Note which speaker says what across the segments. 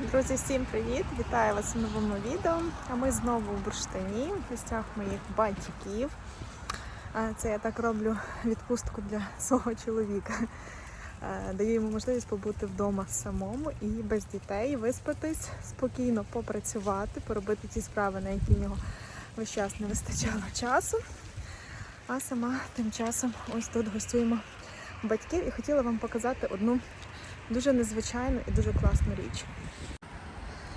Speaker 1: Друзі, всім привіт! Вітаю вас у новому відео. А ми знову в бурштині, в гостях моїх батьків. Це я так роблю відпустку для свого чоловіка. Даю йому можливість побути вдома самому і без дітей, виспатись, спокійно попрацювати, поробити ті справи, на які в нього весь час не вистачало часу. А сама тим часом ось тут гостюємо батьків і хотіла вам показати одну дуже незвичайну і дуже класну річ.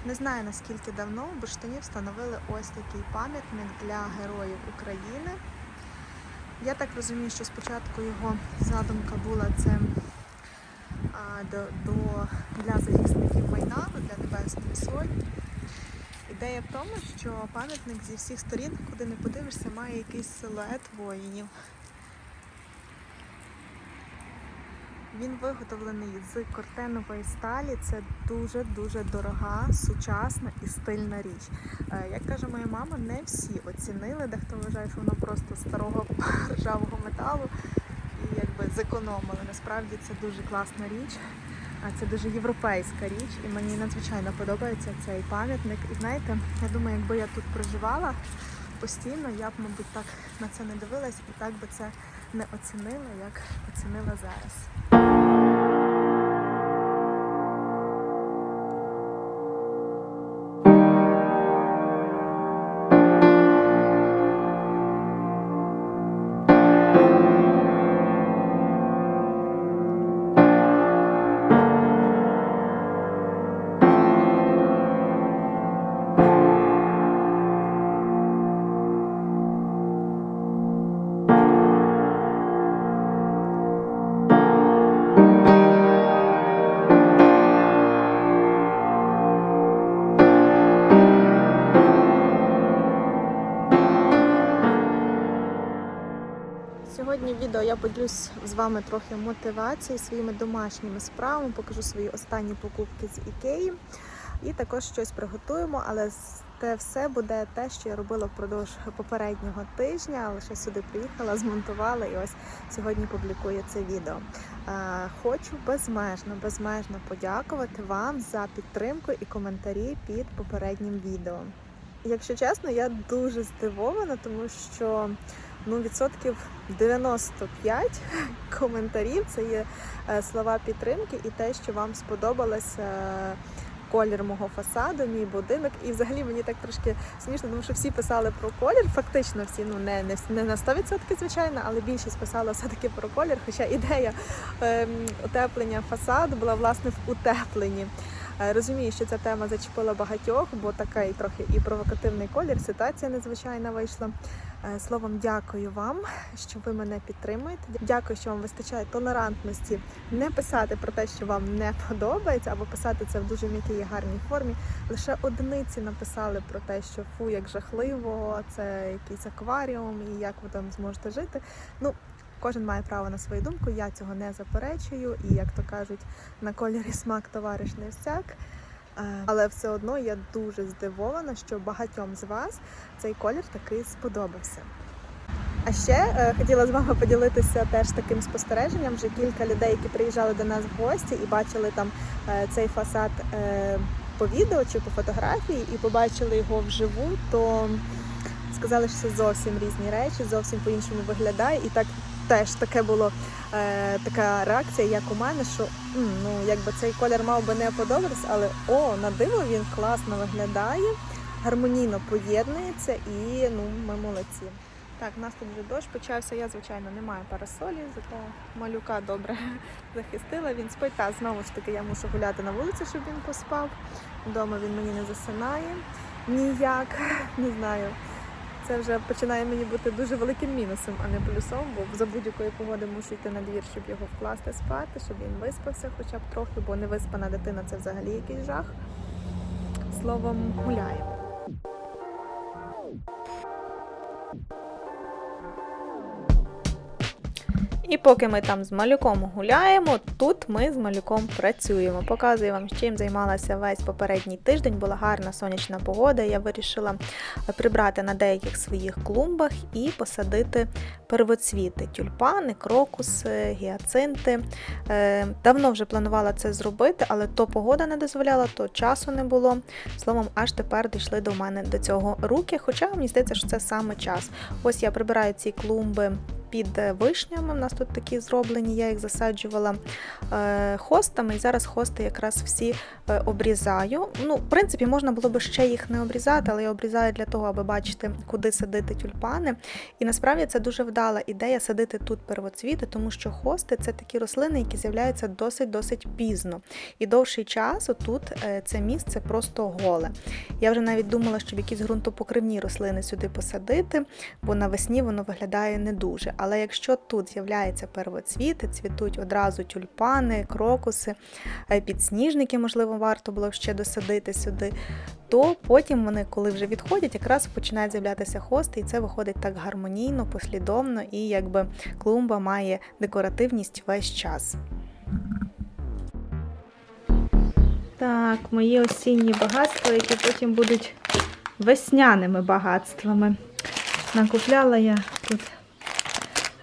Speaker 1: Не знаю наскільки давно в Бурштині встановили ось такий пам'ятник для героїв України. Я так розумію, що спочатку його задумка була це а, до, до, для захисників Майдану, для Небесної Сотні. Ідея в тому, що пам'ятник зі всіх сторін, куди не подивишся, має якийсь силует воїнів. Він виготовлений з кортенової сталі. Це дуже-дуже дорога, сучасна і стильна річ. Е, Як каже моя мама, не всі оцінили, дехто вважає, що воно просто старого ржавого металу і якби зекономили. Насправді це дуже класна річ. А це дуже європейська річ, і мені надзвичайно подобається цей пам'ятник. І знаєте, я думаю, якби я тут проживала постійно, я б, мабуть, так на це не дивилась і так би це не оцінила, як оцінила зараз. Відео я поділюсь з вами трохи мотивації своїми домашніми справами, покажу свої останні покупки з Ікеї і також щось приготуємо, але те все буде те, що я робила впродовж попереднього тижня. Лише сюди приїхала, змонтувала і ось сьогодні публікую це відео. Е, Хочу безмежно, безмежно подякувати вам за підтримку і коментарі під попереднім відео. Якщо чесно, я дуже здивована, тому що ну, відсотків 95 коментарів це є е, слова підтримки і те, що вам сподобалося. е, Колір мого фасаду, мій будинок, і взагалі мені так трошки смішно, тому що всі писали про колір. Фактично всі, ну не, не, не на 100%, звичайно, але більшість писала все-таки про колір. Хоча ідея ем, утеплення фасаду була власне в утепленні. Е, Розумію, що ця тема зачепила багатьох, бо такий трохи і провокативний колір, ситуація незвичайна вийшла. Е, Словом, дякую вам, що ви мене підтримуєте. Дякую, що вам вистачає толерантності не писати про те, що вам не подобається, або писати це в дуже м'якій і гарній формі. Лише одиниці написали про те, що фу, як жахливо, це якийсь акваріум і як ви там зможете жити. Ну, Кожен має право на свою думку, я цього не заперечую, і як то кажуть, на кольорі смак товариш не всяк. Е, Але все одно я дуже здивована, що багатьом з вас цей колір таки сподобався. А ще е, хотіла з вами поділитися теж таким спостереженням. Вже кілька людей, які приїжджали до нас в гості і бачили там е, цей фасад е, по відео чи по фотографії, і побачили його вживу, то сказали, що це зовсім різні речі, зовсім по-іншому виглядає. І так теж таке було е, така реакція, як у мене, що ну якби цей колір мав би не подобатись, але о, на диво він класно виглядає, гармонійно поєднується і ну ми молодці. Так, у нас тут вже дощ почався. Я, звичайно, не маю парасолі, зато малюка добре захистила. Він спить. Та знову ж таки я мушу гуляти на вулиці, щоб він поспав. Вдома він мені не засинає ніяк. Не знаю. Це вже починає мені бути дуже великим мінусом, а не плюсом, бо за будь-якої погоди мушу йти на двір, щоб його вкласти спати, щоб він виспався хоча б трохи, бо невиспана дитина це взагалі якийсь жах. Словом, гуляємо. І поки ми там з малюком гуляємо, тут ми з малюком працюємо. Показую вам, чим займалася весь попередній тиждень. Була гарна сонячна погода. Я вирішила прибрати на деяких своїх клумбах і посадити первоцвіти: тюльпани, крокуси, гіацинти. Е, Давно вже планувала це зробити, але то погода не дозволяла, то часу не було. Словом, аж тепер дійшли до мене до цього руки. Хоча мені здається, що це саме час. Ось я прибираю ці клумби під е, вишнями. У нас тут такі зроблені, я їх засаджувала е, хостами, і зараз хости якраз всі е, обрізаю. Ну, в принципі, можна було би ще їх не обрізати, але я обрізаю для того, аби бачити, куди садити тюльпани. І насправді це дуже вдала ідея садити тут первоцвіти, тому що хости це такі рослини, які з'являються досить-досить пізно. І довший час тут це місце просто голе. Я вже навіть думала, щоб якісь ґрунтопокривні рослини сюди посадити, бо навесні воно виглядає не дуже. Але якщо тут з'являються первоцвіти, цвітуть одразу тюльпани, крокуси, е, підсніжники, можливо, варто було ще досадити сюди, то потім вони, коли вже відходять, якраз починають з'являтися хости, і це виходить так гармонійно, послідовно, і якби клумба має декоративність весь час. Так, мої осінні багатства, які потім будуть весняними багатствами. Накупляла я тут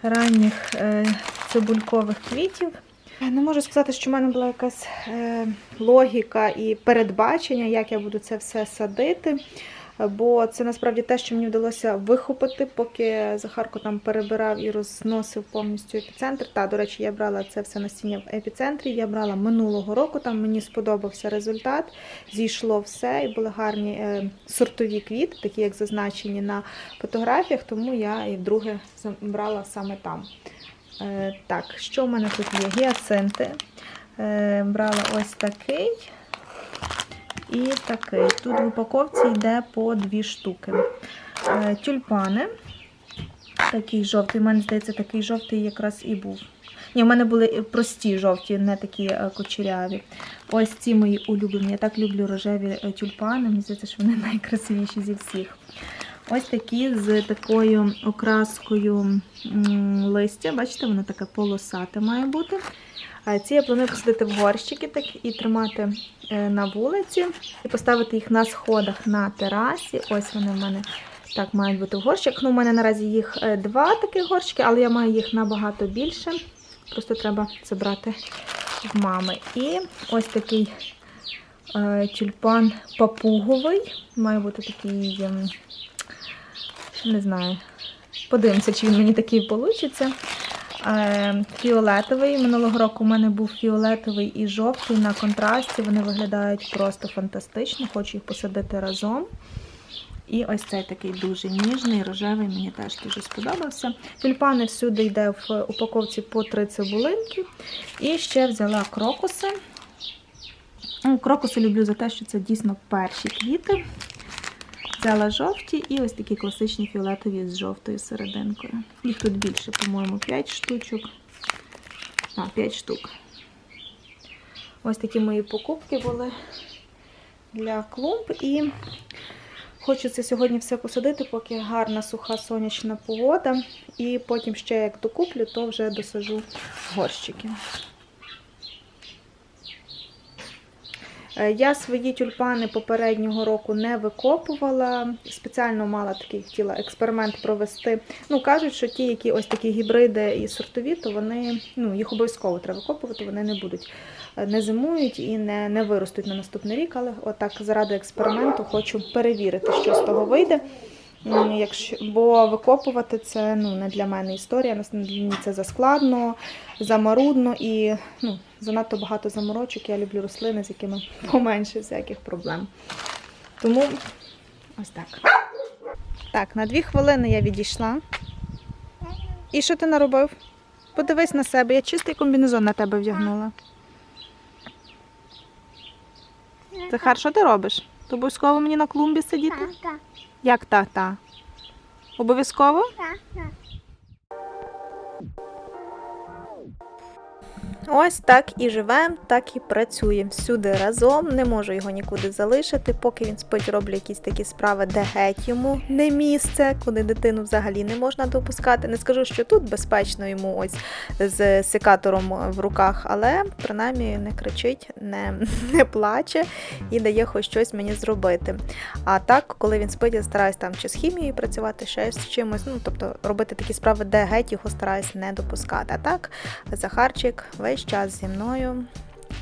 Speaker 1: ранніх е, цибулькових квітів. Не можу сказати, що в мене була якась е, логіка і передбачення, як я буду це все садити. Бо це насправді те, що мені вдалося вихопити, поки Захарко там перебирав і розносив повністю епіцентр. Та, до речі, я брала це все насіння в епіцентрі. Я брала минулого року, там мені сподобався результат. Зійшло все, і були гарні е, сортові квіти, такі як зазначені на фотографіях, тому я і вдруге брала саме там. Е, так, що в мене тут є? Гіацинти. Е, брала ось такий. І такий. Тут в упаковці йде по дві штуки. Е, Тюльпани. Такий жовтий. У мене здається, такий жовтий якраз і був. Ні, в мене були прості жовті, не такі е, кучеряві. Ось ці мої улюблені. Я так люблю рожеві е, тюльпани. Мені здається, що вони найкрасивіші зі всіх. Ось такі з такою окраскою листя. Бачите, воно таке полосате має бути. Ці я планую посадити в горщики так, і тримати е, на вулиці, і поставити їх на сходах на терасі. Ось вони в мене так мають бути в горщиках. Ну, У мене наразі їх е, два таких горщики, але я маю їх набагато більше. Просто треба забрати в мами. І ось такий е, тюльпан папуговий. Має бути такий, ем, не знаю, подивимося, чи він мені такий вийде. Фіолетовий. Минулого року у мене був фіолетовий і жовтий на контрасті. Вони виглядають просто фантастично. Хочу їх посадити разом. І ось цей такий дуже ніжний, рожевий, мені теж дуже сподобався. Тюльпани всюди йде в упаковці по три цибулинки. І ще взяла крокуси. Крокуси люблю за те, що це дійсно перші квіти. Взяла жовті і ось такі класичні фіолетові з жовтою серединкою. Їх тут більше, по-моєму, 5 штучок. А, 5 штук. Ось такі мої покупки були для клумб. І хочу це сьогодні все посадити, поки гарна суха сонячна погода. І потім ще як докуплю, то вже досажу горщики. Я свої тюльпани попереднього року не викопувала. Спеціально мала такий хотіла експеримент провести. Ну, кажуть, що ті, які ось такі гібриди і сортові, то вони ну, їх обов'язково треба викопувати, вони не будуть, не зимують і не не виростуть на наступний рік. Але отак заради експерименту хочу перевірити, що з того вийде. Якщо, Бо викопувати це ну, не для мене історія, мені це заскладно, замарудно і ну, занадто багато заморочок. Я люблю рослини, з якими поменше всяких проблем. Тому ось так. Так, на дві хвилини я відійшла. І що ти наробив? Подивись на себе, я чистий комбінезон на тебе вдягнула. Захар, що ти робиш? Ти обов'язково мені на клумбі сидіти?
Speaker 2: Так, так,
Speaker 1: Як та-та? Обов'язково?
Speaker 2: так, так.
Speaker 1: Ось так і живемо, так і працюємо всюди разом. Не можу його нікуди залишити. Поки він спить, роблю якісь такі справи, де геть йому не місце, куди дитину взагалі не можна допускати. Не скажу, що тут безпечно йому ось з секатором в руках, але принаймні не кричить, не, не плаче і дає хоч щось мені зробити. А так, коли він спить, я стараюсь там чи з хімією працювати, ще з чимось. Ну тобто робити такі справи, де геть його стараюсь не допускати. А так, Захарчик весь час зі мною.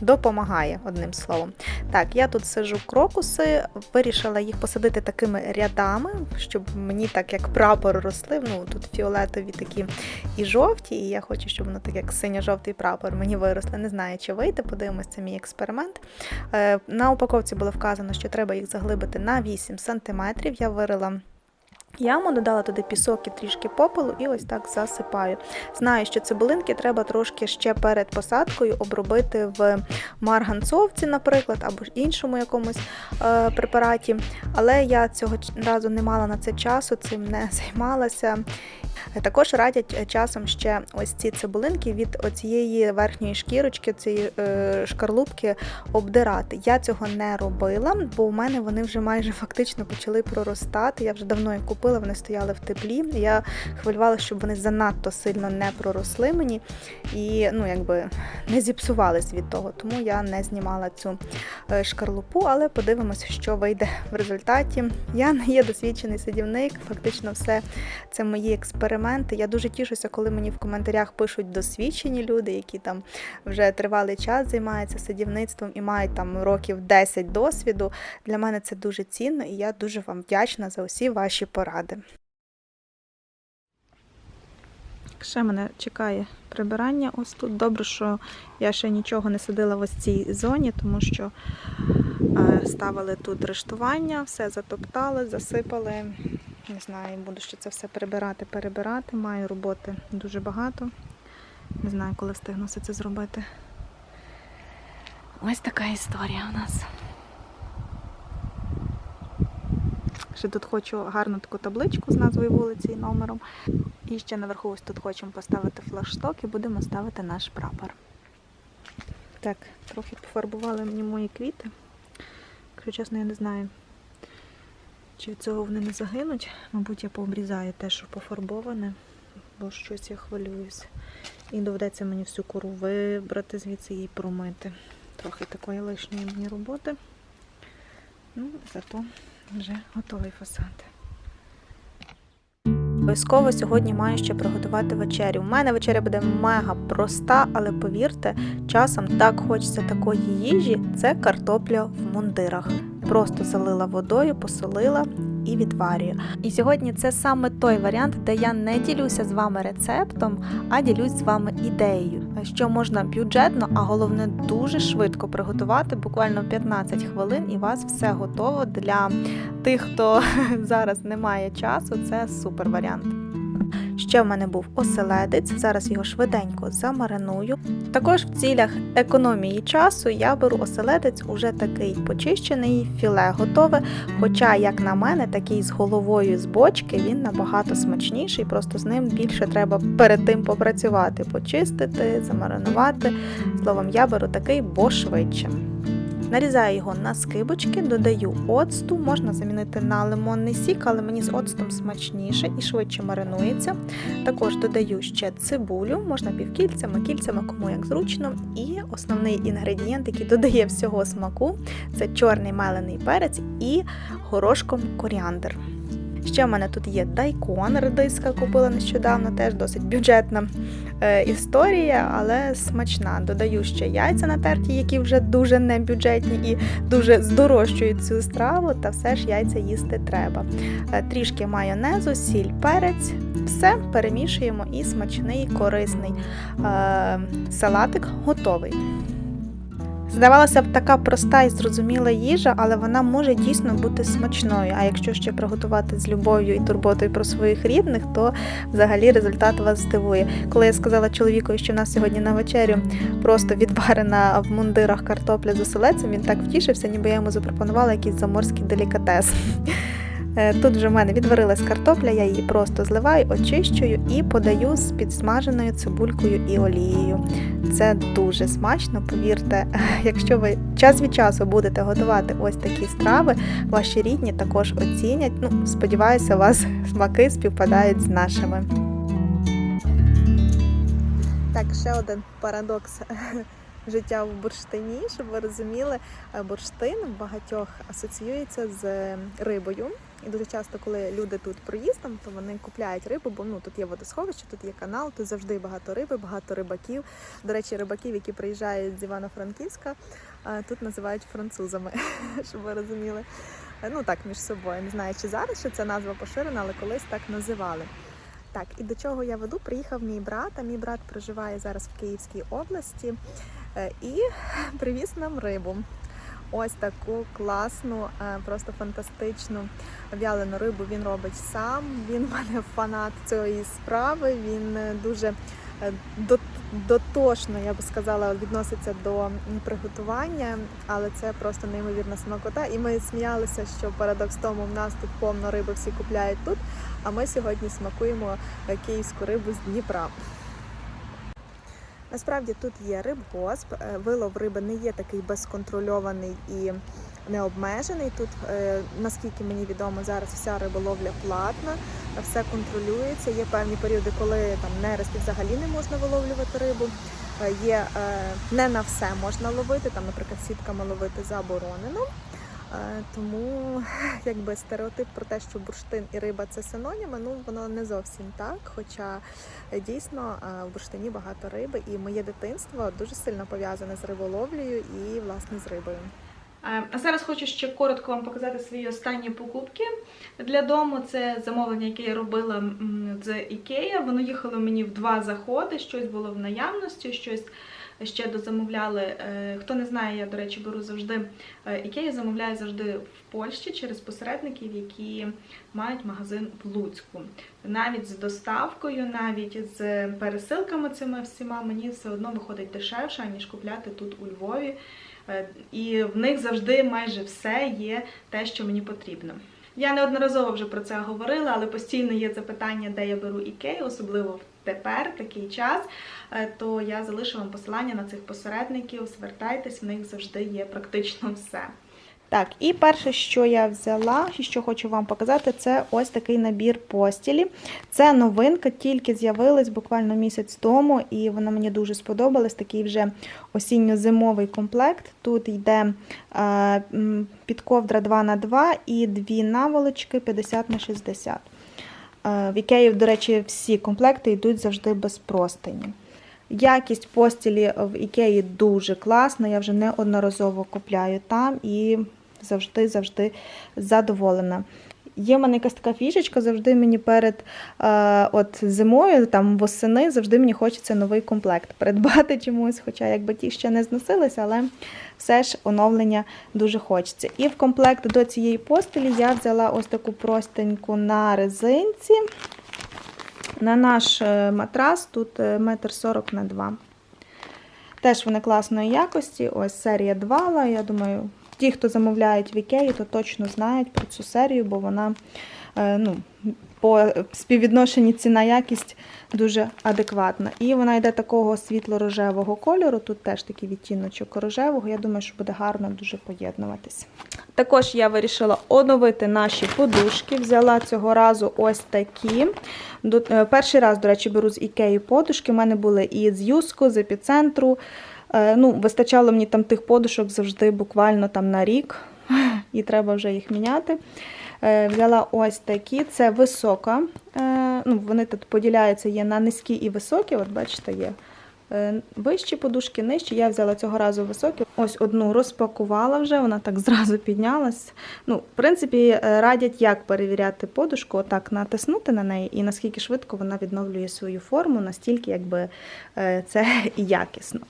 Speaker 1: Допомагає одним словом. Так, я тут сижу крокуси, вирішила їх посадити такими рядами, щоб мені так як прапор росли. Ну тут фіолетові такі і жовті, і я хочу, щоб воно так як синьо-жовтий прапор мені виросли. Не знаю, чи вийде, подивимось, це мій експеримент. Е, На упаковці було вказано, що треба їх заглибити на 8 см. Я вирила. Яму додала туди пісок і трішки попелу і ось так засипаю. Знаю, що цибулинки треба трошки ще перед посадкою обробити в марганцовці, наприклад, або ж іншому якомусь е, препараті. Але я цього разу не мала на це часу, цим не займалася. Також радять часом ще ось ці цибулинки від оцієї верхньої шкірочки, цієї е, шкарлупки обдирати. Я цього не робила, бо у мене вони вже майже фактично почали проростати. Я вже давно їх купила, вони стояли в теплі. Я хвилювалася, щоб вони занадто сильно не проросли мені і ну, якби не зіпсувались від того. Тому я не знімала цю е, шкарлупу, але подивимося, що вийде в результаті. Я не є досвідчений садівник, фактично все це мої експерименти. Я дуже тішуся, коли мені в коментарях пишуть досвідчені люди, які там вже тривалий час займаються садівництвом і мають там років 10 досвіду. Для мене це дуже цінно і я дуже вам вдячна за усі ваші поради. Ще мене чекає прибирання ось тут. Добре, що я ще нічого не садила в ось цій зоні, тому що е, ставили тут рештування, все затоптали, засипали. Не знаю, буду ще це все прибирати, перебирати. Маю роботи дуже багато. Не знаю, коли встигну все це зробити. Ось така історія у нас. Ще тут хочу гарну таку табличку з назвою вулиці і номером. І ще наверху ось тут хочемо поставити флагшток і будемо ставити наш прапор. Так, трохи пофарбували мені мої квіти. Якщо чесно, я не знаю, чи від цього вони не загинуть. Мабуть, я пообрізаю те, що пофарбоване, бо щось я хвилююсь. І доведеться мені всю кору вибрати звідси і промити. Трохи такої лишньої мені роботи. Ну, зато вже готовий фасад. Обов'язково сьогодні маю ще приготувати вечерю. У мене вечеря буде мега проста, але повірте, часом так хочеться такої їжі. Це картопля в мундирах. Просто залила водою, посолила і відварюю. І сьогодні це саме той варіант, де я не ділюся з вами рецептом, а ділюсь з вами ідеєю, що можна бюджетно, а головне дуже швидко приготувати, буквально 15 хвилин, і вас все готово для тих, хто зараз не має часу. Це супер варіант. Ще в мене був оселедець, зараз його швиденько замариную. Також в цілях економії часу я беру оселедець уже такий почищений, філе готове. Хоча, як на мене, такий з головою з бочки він набагато смачніший, просто з ним більше треба перед тим попрацювати, почистити, замаринувати. Словом, я беру такий, бо швидше. Нарізаю його на скибочки, додаю оцту, можна замінити на лимонний сік, але мені з оцтом смачніше і швидше маринується. Також додаю ще цибулю, можна півкільцями, кільцями, кому як зручно. І основний інгредієнт, який додає всього смаку, це чорний мелений перець і горошком коріандр. Ще в мене тут є дайкон, редиска купила нещодавно, теж досить бюджетна е, історія, але смачна. Додаю ще яйця натерті, які вже дуже не бюджетні і дуже здорожчують цю страву, та все ж яйця їсти треба. Е, трішки майонезу, сіль, перець, все перемішуємо і смачний, корисний е, салатик готовий. Здавалося б, така проста і зрозуміла їжа, але вона може дійсно бути смачною. А якщо ще приготувати з любов'ю і турботою про своїх рідних, то взагалі результат вас здивує. Коли я сказала чоловікові, що в нас сьогодні на вечерю просто відварена в мундирах картопля з оселецем, він так втішився, ніби я йому запропонувала якийсь заморський делікатес. Е, Тут вже в мене відварилась картопля, я її просто зливаю, очищую і подаю з підсмаженою цибулькою і олією. Це дуже смачно, повірте. Якщо ви час від часу будете готувати ось такі страви, ваші рідні також оцінять. Ну, сподіваюся, у вас смаки співпадають з нашими. Так, ще один парадокс життя в бурштині, щоб ви розуміли, бурштин в багатьох асоціюється з рибою. І дуже часто, коли люди тут проїздом, то вони купляють рибу, бо ну тут є водосховище, тут є канал, тут завжди багато риби, багато рибаків. До речі, рибаків, які приїжджають з Івано-Франківська, тут називають французами, щоб ви розуміли. Ну так між собою. Не знаю, чи зараз ще ця назва поширена, але колись так називали. Так, і до чого я веду? Приїхав мій брат, а мій брат проживає зараз в Київській області е, і привіз нам рибу. Ось таку класну, е, просто фантастичну в'ялену рибу він робить сам. Він в мене фанат цієї справи. Він е, дуже е, дотошно, я би сказала, відноситься до приготування, але це просто неймовірна смакота. І ми сміялися, що парадокс тому в нас тут повно риби всі купляють тут. А ми сьогодні смакуємо київську рибу з Дніпра. Насправді тут є рибгосп, е, вилов риби не є такий безконтрольований і необмежений. Тут, е, наскільки мені відомо, зараз вся риболовля платна, все контролюється. Є певні періоди, коли там нерести взагалі не можна виловлювати рибу. Е, Є не на все можна ловити, там, наприклад, сітками ловити заборонено. Е, Тому якби стереотип про те, що бурштин і риба це синоніми, ну воно не зовсім так. Хоча е, дійсно е, в бурштині багато риби, і моє дитинство дуже сильно пов'язане з риболовлею і власне з рибою.
Speaker 2: А зараз хочу ще коротко вам показати свої останні покупки для дому. Це замовлення, яке я робила з Ікея. Воно їхало мені в два заходи. Щось було в наявності, щось ще дозамовляли. Е, Хто не знає, я, до речі, беру завжди е, Ікею, замовляю завжди в Польщі через посередників, які мають магазин в Луцьку. Навіть з доставкою, навіть з пересилками цими всіма мені все одно виходить дешевше, ніж купляти тут у Львові. Е, І в них завжди майже все є те, що мені потрібно. Я неодноразово вже про це говорила, але постійно є запитання, де я беру ікею, особливо тепер, такий час. Е, То я залишу вам посилання на цих посередників. Звертайтесь, в них завжди є практично все.
Speaker 1: Так, і перше, що я взяла, і що хочу вам показати, це ось такий набір постілі. Це новинка, тільки з'явилась буквально місяць тому, і вона мені дуже сподобалась. Такий вже осінньо-зимовий комплект. Тут йде е, підковдра 2 на 2 і дві наволочки 50 на 60. Е, В Ікеї, до речі, всі комплекти йдуть завжди без простині. Якість постілі в Ікеї дуже класна. Я вже неодноразово купляю там і завжди-завжди задоволена. Є в мене якась така фішечка, завжди мені перед е, от зимою, там восени, завжди мені хочеться новий комплект придбати чомусь, хоча якби ті ще не зносилися, але все ж оновлення дуже хочеться. І в комплект до цієї постелі я взяла ось таку простеньку на резинці. На наш е, матрас тут е, метр сорок на 2. Теж вони класної якості. Ось серія Двала. Я думаю, ті, хто замовляють в Ікеї, то точно знають про цю серію, бо вона е, ну, по співвідношенні ціна-якість дуже адекватна. І вона йде такого світло-рожевого кольору. Тут теж такий відтіночок рожевого. Я думаю, що буде гарно дуже поєднуватись. Також я вирішила оновити наші подушки. Взяла цього разу ось такі. Е, Перший раз, до речі, беру з Ікеї подушки. У мене були і з Юску, з епіцентру. Е, Ну, вистачало мені там тих подушок завжди буквально там на рік, і треба вже їх міняти. Е, Взяла ось такі. Це висока. е, Ну, вони тут поділяються є на низькі і високі. От бачите, є вищі подушки, нижчі. Я взяла цього разу високі. Ось одну розпакувала вже, вона так зразу піднялась. Ну, в принципі, е, радять, як перевіряти подушку, отак натиснути на неї, і наскільки швидко вона відновлює свою форму, настільки якби е, це якісно.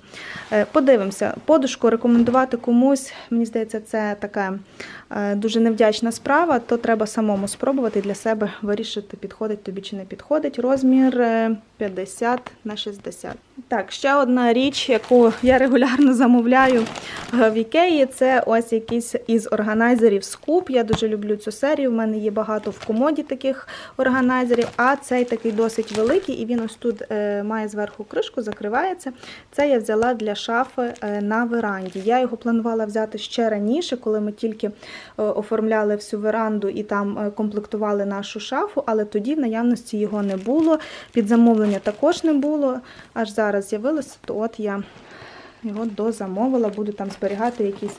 Speaker 1: Е, Подивимося, подушку рекомендувати комусь, мені здається, це така е, дуже невдячна справа, то треба самому спробувати для себе вирішити, підходить тобі чи не підходить. Розмір е, 50 на 60. Так, Так, ще одна річ, яку я регулярно замовляю е, в Ікеї, це ось якийсь із органайзерів скуп. Я дуже люблю цю серію. В мене є багато в комоді таких органайзерів, а цей такий досить великий, і він ось тут е, має зверху кришку, закривається. Це я взяла для шафи е, на веранді. Я його планувала взяти ще раніше, коли ми тільки оформляли всю веранду і там комплектували нашу шафу, але тоді в наявності його не було. Під замовлення також не було. Аж зараз з'явилося, то от я його дозамовила, буду там зберігати якісь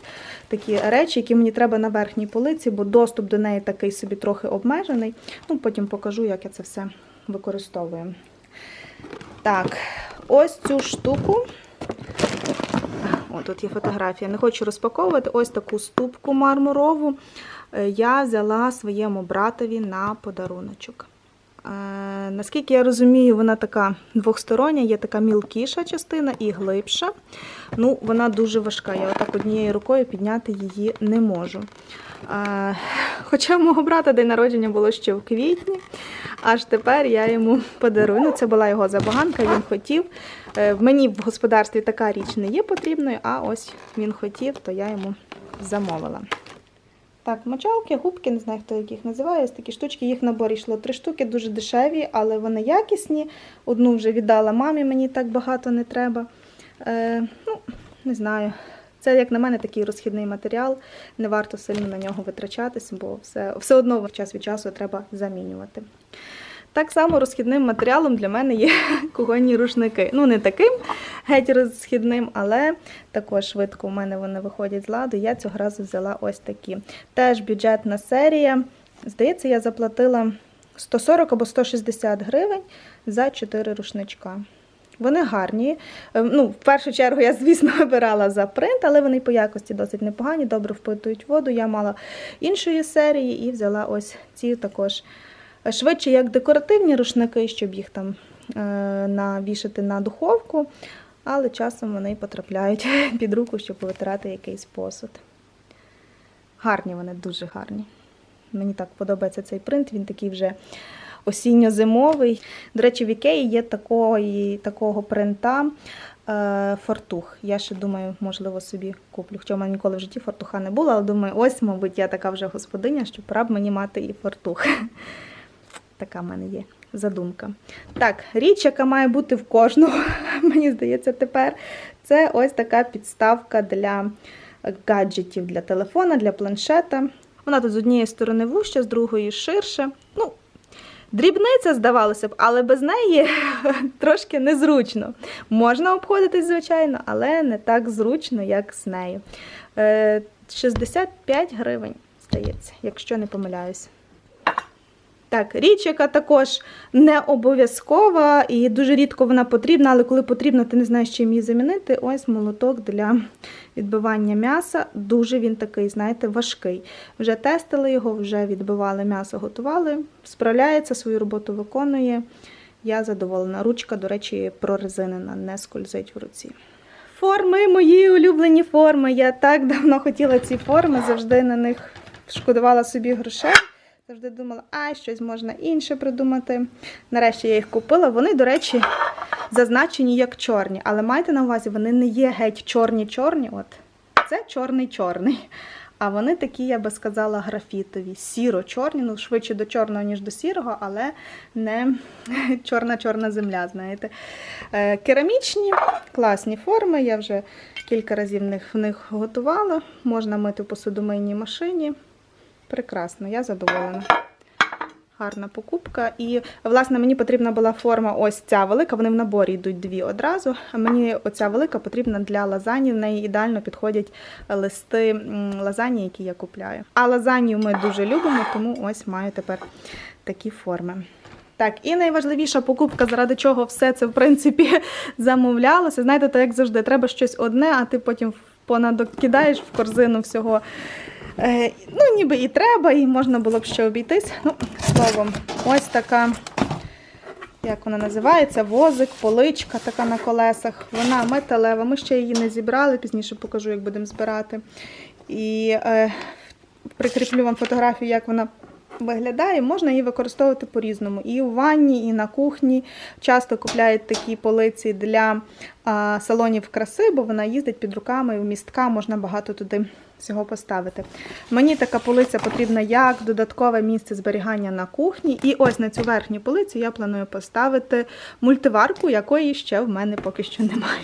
Speaker 1: такі речі, які мені треба на верхній полиці, бо доступ до неї такий собі трохи обмежений. Ну, потім покажу, як я це все використовую. Так, ось цю штуку. О, тут є фотографія. Не хочу розпаковувати. Ось таку ступку мармурову е, я взяла своєму братові на подаруночок. Наскільки я розумію, вона така двохстороння, є така мілкіша частина і глибша. Ну, вона дуже важка. Я отак однією рукою підняти її не можу. Хоча в мого брата день народження було ще в квітні, аж тепер я йому подарую. Ну, це була його забаганка, він хотів. Е, мені в господарстві така річ не є потрібною, а ось він хотів, то я йому замовила. Так, мочалки, губки, не знаю, хто як їх називає. Ось такі штучки, їх в наборі йшло три штуки, дуже дешеві, але вони якісні. Одну вже віддала мамі, мені так багато не треба. Е, ну, не знаю. Це, як на мене, такий розхідний матеріал. Не варто сильно на нього витрачатися, бо все, все одно час від часу треба замінювати. Так само розхідним матеріалом для мене є кухонні рушники. Ну, не таким геть розхідним, але також швидко у мене вони виходять з ладу. Я цього разу взяла ось такі. Теж бюджетна серія. Здається, я заплатила 140 або 160 гривень за 4 рушничка. Вони гарні. Е, Ну, в першу чергу я, звісно, вибирала за принт, але вони по якості досить непогані, добре впитують воду. Я мала іншої серії і взяла ось ці також швидше як декоративні рушники, щоб їх там е, навішати на духовку, але часом вони потрапляють під руку, щоб витирати якийсь посуд. Гарні вони, дуже гарні. Мені так подобається цей принт, він такий вже осінньо-зимовий. До речі, в Ікеї є такої, такого принта е, фартух. Я ще думаю, можливо, собі куплю. Хоча в мене ніколи в житті фартуха не було, але думаю, ось, мабуть, я така вже господиня, що пора б мені мати і фартух. Така в мене є задумка. Так, річ, яка має бути в кожного, мені здається, тепер, це ось така підставка для гаджетів, для телефона, для планшета. Вона тут з однієї сторони вуща, з другої ширше. Ну, дрібниця, здавалося б, але без неї трошки незручно. Можна обходитись, звичайно, але не так зручно, як з нею. Е, 65 гривень, здається, якщо не помиляюсь. Так, річ, яка також не обов'язкова і дуже рідко вона потрібна, але коли потрібно, ти не знаєш, чим її замінити. Ось молоток для відбивання м'яса. Дуже він такий, знаєте, важкий. Вже тестили його, вже відбивали м'ясо, готували. Справляється, свою роботу виконує. Я задоволена. Ручка, до речі, прорезинена, не скользить в руці. Форми, мої улюблені форми. Я так давно хотіла ці форми, завжди на них шкодувала собі грошей. Завжди думала, а щось можна інше придумати. Нарешті я їх купила. Вони, до речі, зазначені як чорні, але майте на увазі, вони не є геть чорні-чорні. Це чорний-чорний. А вони такі, я би сказала, графітові, сіро-чорні, ну швидше до чорного, ніж до сірого, але не чорна-чорна земля, знаєте. Е, Керамічні, класні форми. Я вже кілька разів в них готувала. Можна мити в посудомийній машині. Прекрасно, я задоволена. Гарна покупка. І, власне, мені потрібна була форма ось ця велика. Вони в наборі йдуть дві одразу. А мені оця велика потрібна для лазані. В неї ідеально підходять листи лазані, які я купляю. А лазанію ми дуже любимо, тому ось маю тепер такі форми. Так, і найважливіша покупка, заради чого все це, в принципі, замовлялося. Знаєте, то як завжди, треба щось одне, а ти потім понадокидаєш в корзину всього. Е, ну, ніби і треба, і можна було б ще обійтись. Ну, словом, ось така, як вона називається, возик, поличка така на колесах. Вона металева. Ми ще її не зібрали, пізніше покажу, як будемо збирати. І е, прикріплю вам фотографію, як вона виглядає. Можна її використовувати по-різному. І у ванні, і на кухні. Часто купляють такі полиці для а, салонів краси, бо вона їздить під руками, в містка можна багато туди всього поставити. Мені така полиця потрібна як додаткове місце зберігання на кухні. І ось на цю верхню полицю я планую поставити мультиварку, якої ще в мене поки що немає.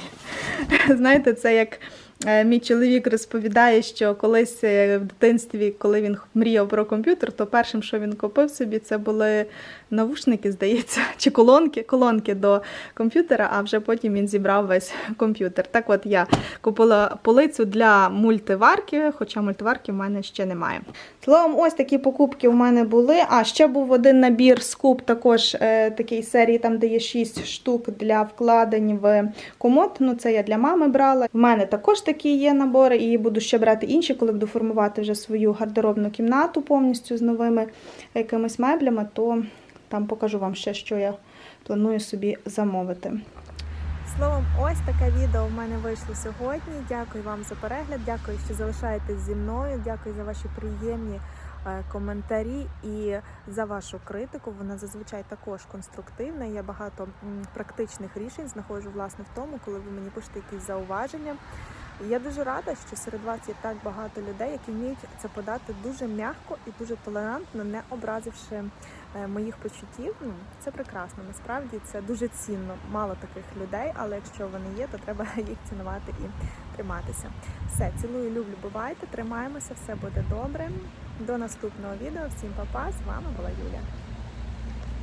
Speaker 1: Знаєте, це як. Е, Мій чоловік розповідає, що колись е, в дитинстві, коли він мріяв про комп'ютер, то першим, що він купив собі, це були навушники, здається, чи колонки, колонки до комп'ютера, а вже потім він зібрав весь комп'ютер. Так от я купила полицю для мультиварки, хоча мультиварки в мене ще немає. Словом, ось такі покупки у мене були. А ще був один набір скуп, також е, такий серії, там де є 6 штук для вкладень в комод. Ну, це я для мами брала. В мене також такі є набори, і буду ще брати інші, коли буду формувати вже свою гардеробну кімнату повністю з новими якимись меблями, то там покажу вам ще, що я планую собі замовити. Словом, ось таке відео в мене вийшло сьогодні. Дякую вам за перегляд, дякую, що залишаєтесь зі мною. Дякую за ваші приємні е, коментарі і за вашу критику. Вона зазвичай також конструктивна. Я багато практичних рішень знаходжу власне в тому, коли ви мені пишете якісь зауваження. І я дуже рада, що серед вас є так багато людей, які вміють це подати дуже м'яко і дуже толерантно, не образивши е, моїх почуттів. Ну це прекрасно. Насправді це дуже цінно. Мало таких людей, але якщо вони є, то треба їх цінувати і триматися. Все, цілую, люблю, бувайте, тримаємося, все буде добре. До наступного відео. Всім па-па, з вами була Юля.